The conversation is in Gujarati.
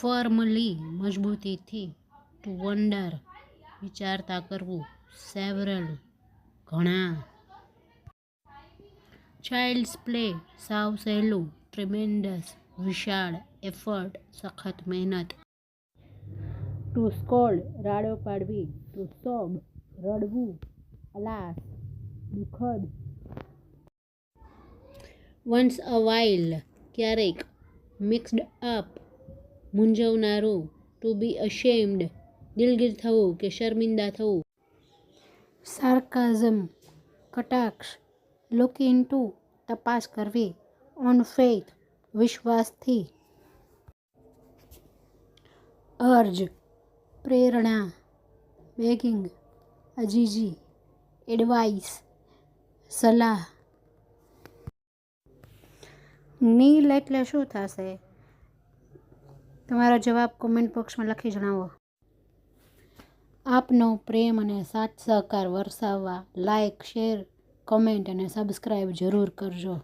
ફર્મલી મજબૂતીથી ટુ વન્ડર વિચારતા કરવું સેવરલ ઘણા. ચાઇલ્ડ્સ પ્લે, સાવ સહેલું, ટ્રિમેન્ડસ, વિશાળ, એફર્ટ, સખત મહેનત. ટુ સ્કોલ્ડ, રાડો પાડવી, ટુ સોબ, રડવું, અલાસ, દુઃખદ. વન્સ અ વાઇલ, ક્યારેક મિક્સ્ડ અપ મૂંઝવનારું ટુ બી અશેમ્ડ દિલગીર થવું કે શર્મિંદા થવું. સાર્કાઝમ કટાક્ષ લુક ટુ તપાસ કરવી ઓન ફેથ વિશ્વાસથી. અર્જ પ્રેરણા બેગિંગ અજીજી એડવાઇસ સલાહ. નીલ એટલે શું થશે? તમારો જવાબ કોમેન્ટ બોક્સમાં લખી જણાવો. આપનો પ્રેમ અને સાથ સહકાર વરસાવવા લાઇક શેર કોમેન્ટ અને સબસ્ક્રાઈબ જરૂર કરજો.